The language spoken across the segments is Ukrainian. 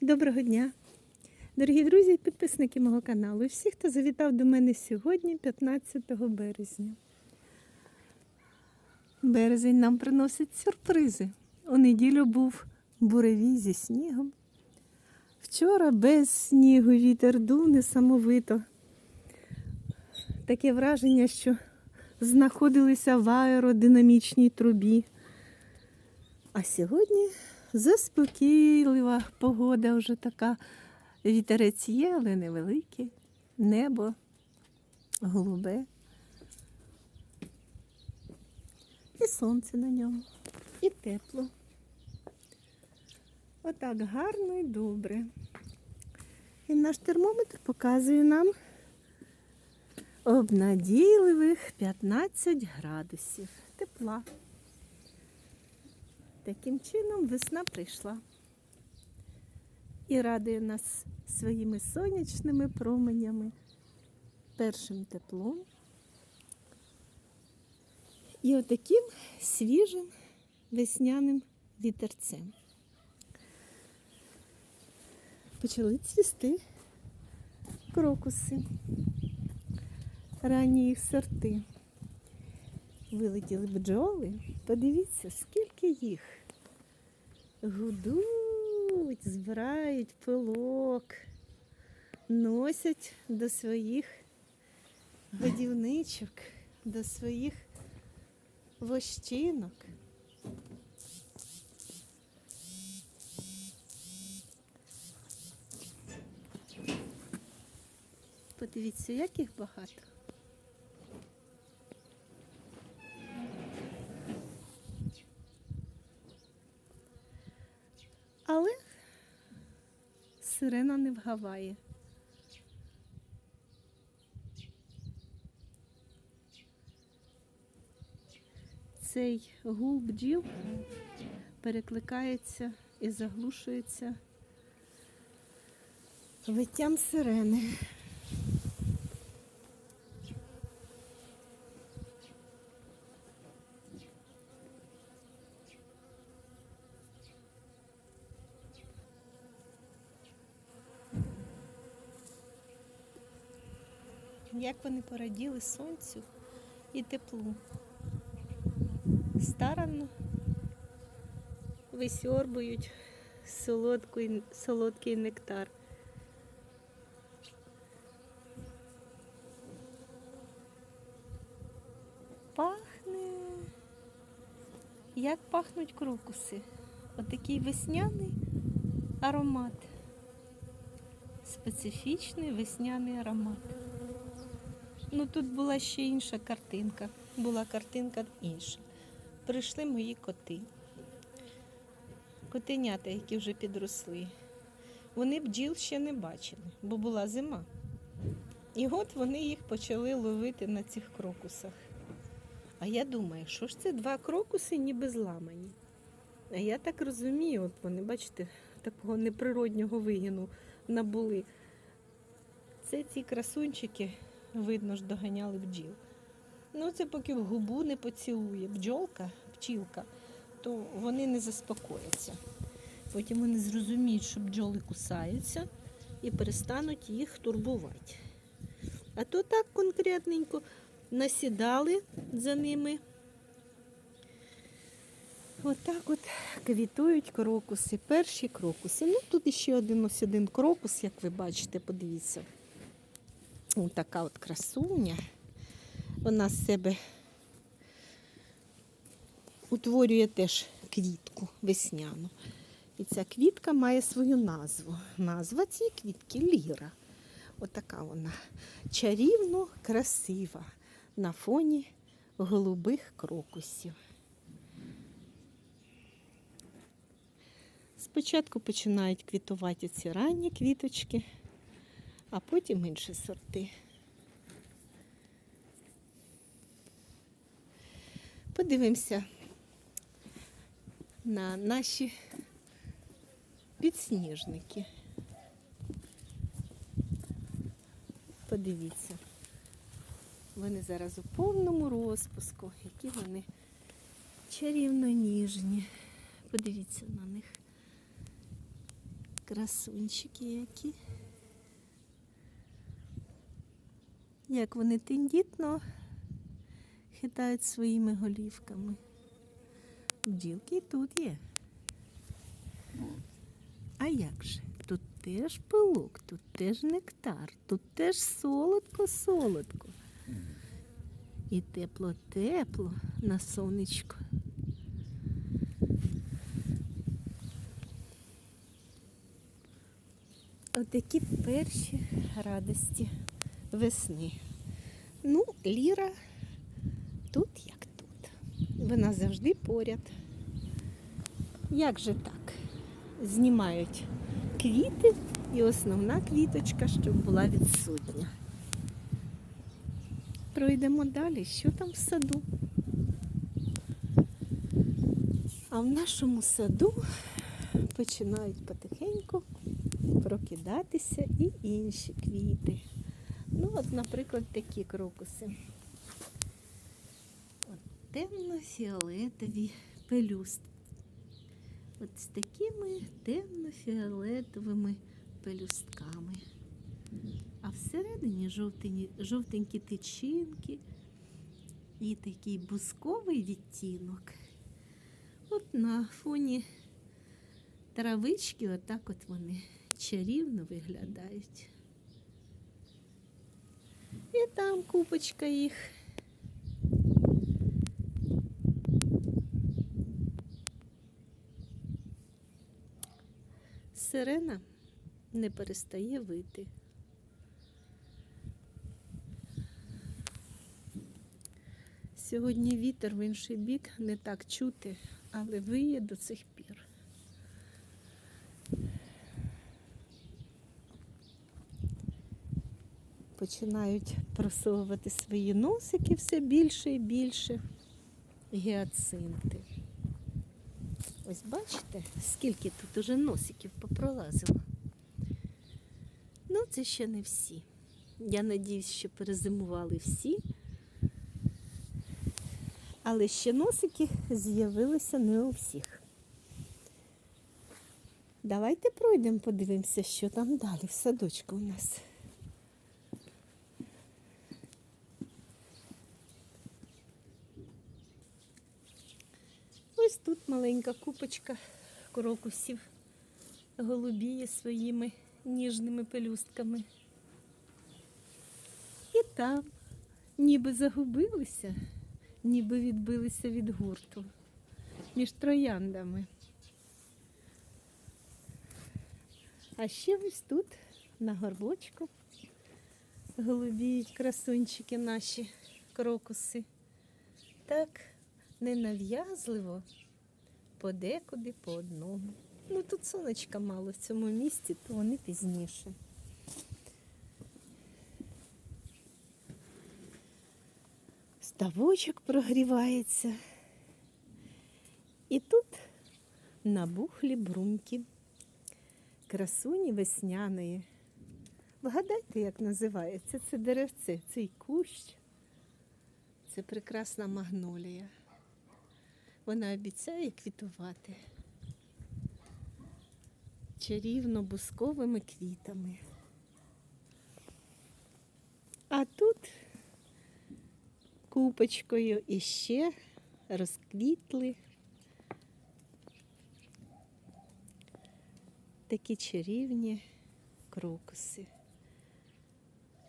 Доброго дня, дорогі друзі і підписники мого каналу. І всі, хто завітав до мене сьогодні, 15 березня. Березень нам приносить сюрпризи. У неділю був буревій зі снігом. Вчора без снігу вітер дув несамовито. Таке враження, що знаходилися в аеродинамічній трубі. А сьогодні заспокійлива погода вже така. Вітерець є, але невеликий. Небо голубе. І сонце на ньому. І тепло. Отак гарно і добре. І наш термометр показує нам обнадійливих 15 градусів тепла. Таким чином весна прийшла і радує нас своїми сонячними променями, першим теплом і отаким свіжим весняним вітерцем. Почали цвісти крокуси, ранні їх сорти. Вилетіли бджоли. Подивіться, скільки їх. Гудуть, збирають пилок, носять до своїх годівничок, до своїх вощинок. Подивіться, як їх багато. Але вгаває. Цей гул бджіл перекликається і заглушується виттям сирени. Як вони пораділи сонцю і теплу. Старанно висьорбують солодкий, солодкий нектар. Пахне. Як пахнуть крокуси. Отакий весняний аромат. Специфічний весняний аромат. Ну тут була ще інша картинка. Була картинка інша. Прийшли мої коти. Котенята, які вже підросли. Вони бджіл ще не бачили, бо була зима. І от вони їх почали ловити на цих крокусах. А я думаю, що ж це два крокуси ніби зламані. А я так розумію, от вони, бачите, такого неприроднього вигину набули. Це ці красунчики видно ж, доганяли бджіл. Ну, це поки в губу не поцілує бджолка, пчілка, то вони не заспокояться. Потім вони зрозуміють, що бджоли кусаються і перестануть їх турбувати. А то так конкретненько насідали за ними. Отак от квітують крокуси, перші крокуси. Ну, тут ще один ось один крокус, як ви бачите, подивіться. Ось така от красуня. Вона з себе утворює теж квітку весняну. І ця квітка має свою назву. Назва цієї квітки Ліра. Отака вона чарівно красива на фоні голубих крокусів. Спочатку починають квітувати ці ранні квіточки, а потім інші сорти. Подивимося на наші підсніжники. Подивіться. Вони зараз у повному розпуску, які вони чарівно ніжні. Подивіться на них. Красунчики які. Як вони тендітно хитають своїми голівками. Бджілки тут є. А як же? Тут теж пилок, тут теж нектар, тут теж солодко-солодко. І тепло-тепло на сонечко. Отакі перші радості весни. Ну, Ліра тут як тут. Вона завжди поряд. Як же так? Знімають квіти і основна квіточка, щоб була відсутня. Пройдемо далі, що там в саду. А в нашому саду починають потихеньку прокидатися і інші квіти. Ну, от, наприклад, такі крокуси. Темно-фіолетові пелюстки. От з такими темно-фіолетовими пелюстками. А всередині жовтені, жовтенькі тичинки і такий бусковий відтінок. От на фоні травички, отак от вони чарівно виглядають. І там купочка їх. Сирена не перестає вити. Сьогодні вітер в інший бік не так чути, але виє до цих пір. Починають просовувати свої носики все більше і більше гіацинти. Ось бачите, скільки тут уже носиків попролазило. Ну, це ще не всі. Я надіюсь, що перезимували всі. Але ще носики з'явилися не у всіх. Давайте пройдемо, подивимося, що там далі в садочку у нас. Ось тут маленька купочка крокусів голубіє своїми ніжними пелюстками. І там ніби загубилися, ніби відбилися від гурту між трояндами. А ще ось тут, на горбочку, голубіють красунчики наші крокуси. Так ненав'язливо, подекуди по одному. Ну тут сонечка мало в цьому місці, то вони пізніше. Ставочок прогрівається. І тут набухлі бруньки, красуні весняної. Вгадайте, як називається це деревце, цей кущ. Це прекрасна магнолія. Вона обіцяє квітувати чарівно-бусковими квітами. А тут купочкою іще розквітли такі чарівні крокуси.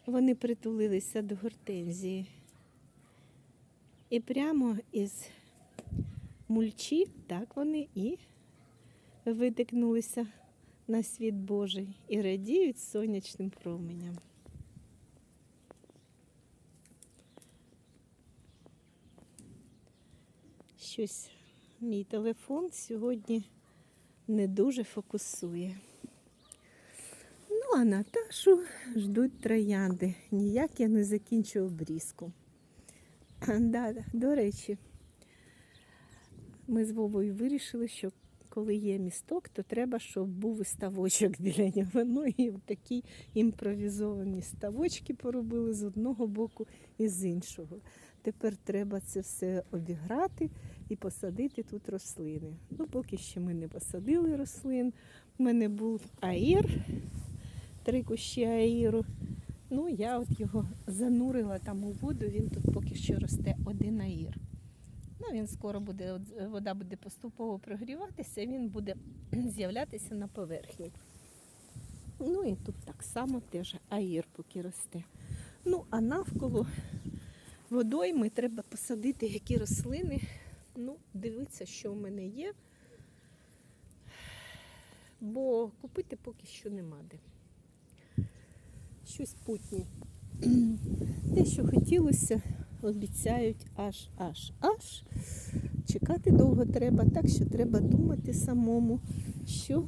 Вони притулилися до гортензії. І прямо із мульчі, так вони і витикнулися на світ Божий і радіють сонячним променям. Щось мій телефон сьогодні не дуже фокусує. Ну, а Наташу ждуть троянди. Ніяк я не закінчу обрізку. Да, до речі, ми з Вовою вирішили, що коли є місток, то треба, щоб був і ставочок біля нього. Ну і такі імпровізовані ставочки поробили з одного боку і з іншого. Тепер треба це все обіграти і посадити тут рослини. Ну, поки що ми не посадили рослин, У мене був аїр, три кущі аїру. Ну, я от його занурила там у воду, він тут поки що росте один аїр. Ну, він скоро буде, вода буде поступово прогріватися, він буде з'являтися на поверхні. Ну і тут так само теж аїр поки росте. Ну, а навколо водойми треба посадити які рослини. Ну, дивитися, що в мене є. Бо купити поки що нема де. Щось путнє. Те, що хотілося, обіцяють аж, аж, аж. Чекати довго треба, так що треба думати самому, що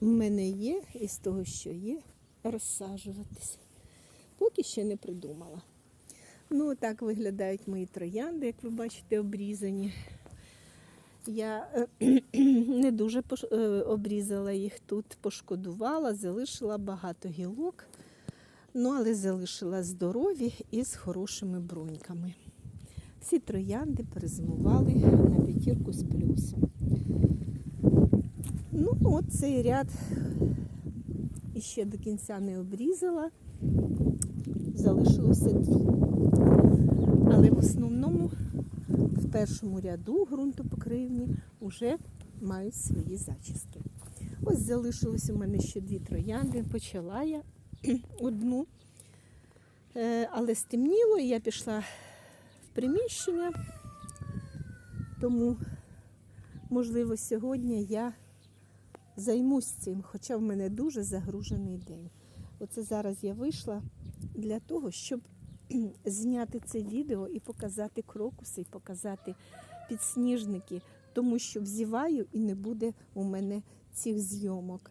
в мене є, і з того, що є, розсаджуватися. Поки ще не придумала. Ну, так виглядають мої троянди, як ви бачите, обрізані. Я е, не дуже е, обрізала їх тут, пошкодувала, залишила багато гілок, ну, але залишила здорові і з хорошими бруньками. Всі троянди перезимували на п'ятірку з плюсом. Ну, от цей ряд іще до кінця не обрізала, залишилося дві. Але в основному в першому ряду ґрунтопокривні вже мають свої зачіски. Ось залишилось у мене ще дві троянди. Почала я одну, Е, але стемніло, і я пішла в приміщення, тому, можливо, сьогодні я займусь цим, хоча в мене дуже загружений день. Оце зараз я вийшла для того, щоб зняти це відео і показати крокуси, і показати підсніжники, тому що взіваю і не буде у мене цих зйомок.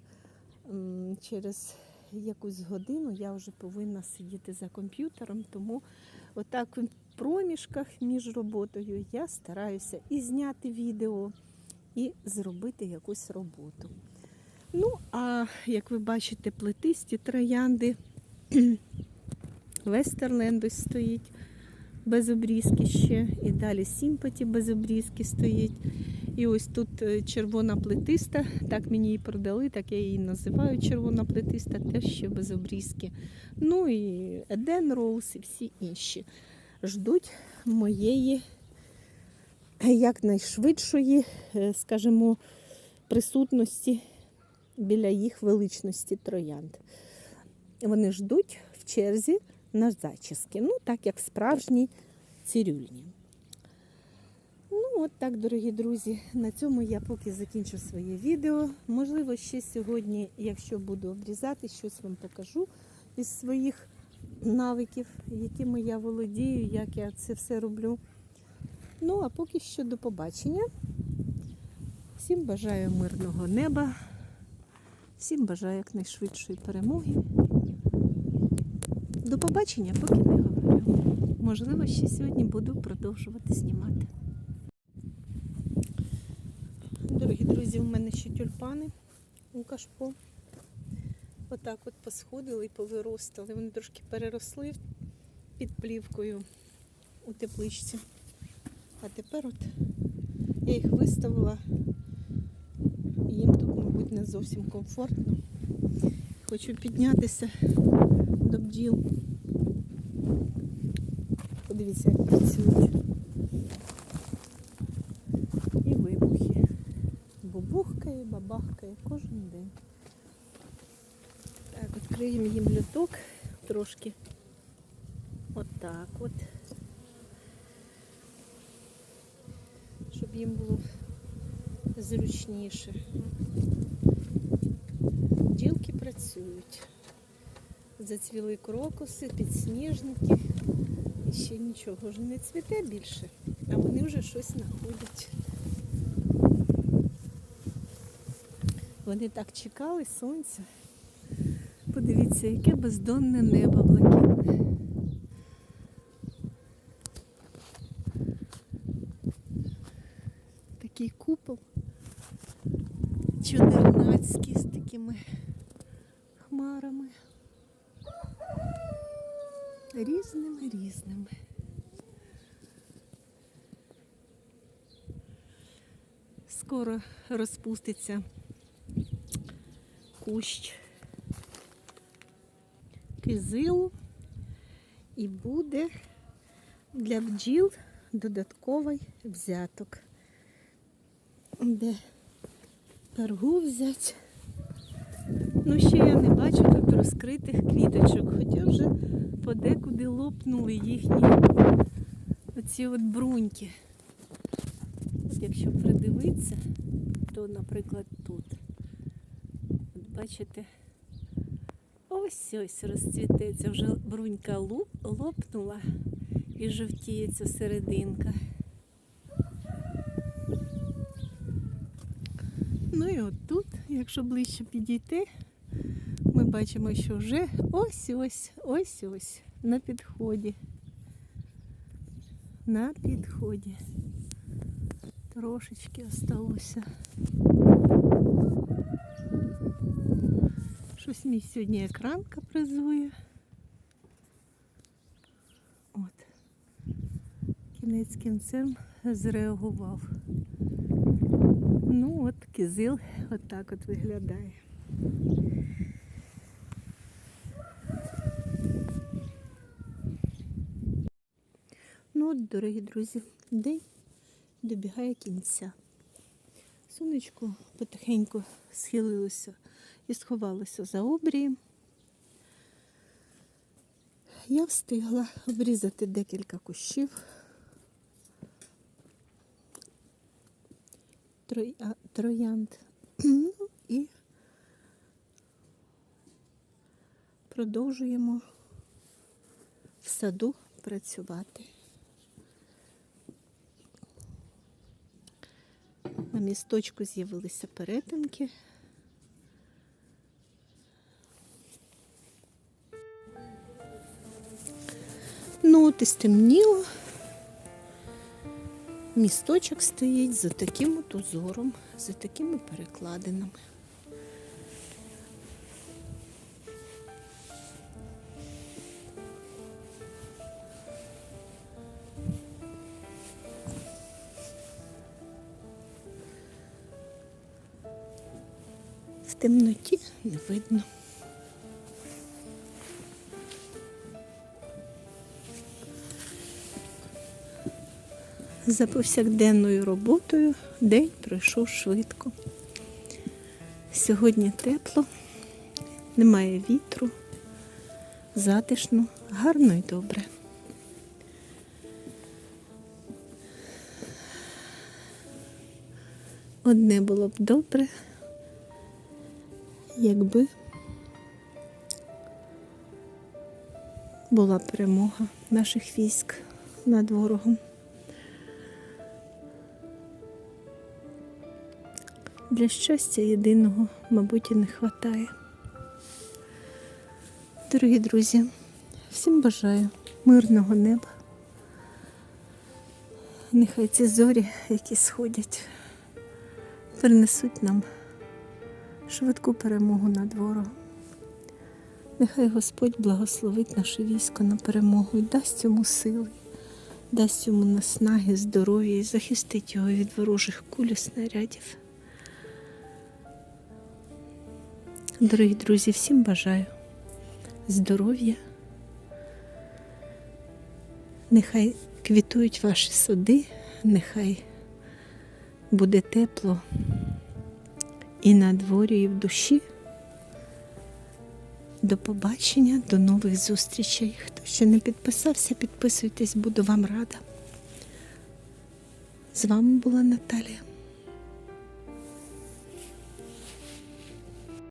Через якусь годину я вже повинна сидіти за комп'ютером, тому отак в проміжках між роботою я стараюся і зняти відео, і зробити якусь роботу. Ну, а як ви бачите, плетисті троянди Вестерленд ось стоїть без обрізки ще. І далі Сімпаті без обрізки стоїть. І ось тут е, червона плетиста, так мені її продали, так я її називаю червона плетиста, теж ще без обрізки. Ну і Еден Роуз і всі інші ждуть моєї якнайшвидшої, е, скажімо, присутності біля їх величності троянд. Вони ждуть в черзі на зачіски. Ну, так як справжні цирюльні. От так, дорогі друзі, на цьому я поки закінчу своє відео. Можливо, ще сьогодні, якщо буду обрізати, щось вам покажу із своїх навиків, якими я володію, як я це все роблю. Ну, а поки що до побачення. Всім бажаю мирного неба, всім бажаю якнайшвидшої перемоги. До побачення, поки не говорю. Можливо, ще сьогодні буду продовжувати знімати. Дорогі друзі, у мене ще тюльпани у кашпо. Отак от посходили і повиростали. Вони трошки переросли під плівкою у тепличці. А тепер от я їх виставила. Їм тут, мабуть, не зовсім комфортно. Хочу піднятися до бджіл. Подивіться, як працюють. І вибухи. Бабахкає кожен день. Так, відкриємо їм люток трошки. Отак от. Щоб їм було зручніше. Бджілки працюють. Зацвіли крокуси, підсніжники. І ще нічого ж не цвіте більше, а вони вже щось знаходять. Вони так чекали сонця. Подивіться, яке бездонне небо блакитне. Такий купол чудернацький з такими хмарами. Різними різними. Скоро розпуститься кущ кизилу і буде для бджіл додатковий взяток. Де пергу взять. Ну, ще я не бачу тут розкритих квіточок, хоча вже подекуди лопнули їхні оці от бруньки. От якщо придивитися, то, наприклад, тут. Бачите, ось ось розцвітеться, вже брунька луп, лопнула і жовтіється серединка. Ну і от тут, якщо ближче підійти, ми бачимо, що вже ось ось, ось ось на підході. На підході. Трошечки осталося. Щось мій сьогодні екран капризує. От. Кінець кінцем зреагував. Ну, от кизил отак от виглядає. Ну от, дорогі друзі, день добігає кінця. Сонечко потихеньку схилилося і сховалося за обрієм. Я встигла обрізати декілька кущів. троянд. Ну і продовжуємо в саду працювати. На місточку з'явилися перетинки. Ну, от і стемніло. Місточок стоїть за таким от узором, за такими перекладинами. В темноті не видно. За повсякденною роботою день пройшов швидко. Сьогодні тепло, немає вітру, затишно, гарно і добре. Одне було б добре, якби була перемога наших військ над ворогом. Для щастя єдиного, мабуть, і не вистачає. Дорогі друзі, всім бажаю мирного неба. Нехай ці зорі, які сходять, принесуть нам швидку перемогу над ворогом. Нехай Господь благословить наше військо на перемогу і дасть йому сили, дасть йому наснаги, здоров'я і захистить його від ворожих куль і снарядів. Дорогі друзі, всім бажаю здоров'я. Нехай квітують ваші сади, нехай буде тепло і на дворі, і в душі. До побачення, до нових зустрічей. Хто ще не підписався, підписуйтесь, буду вам рада. З вами була Наталія.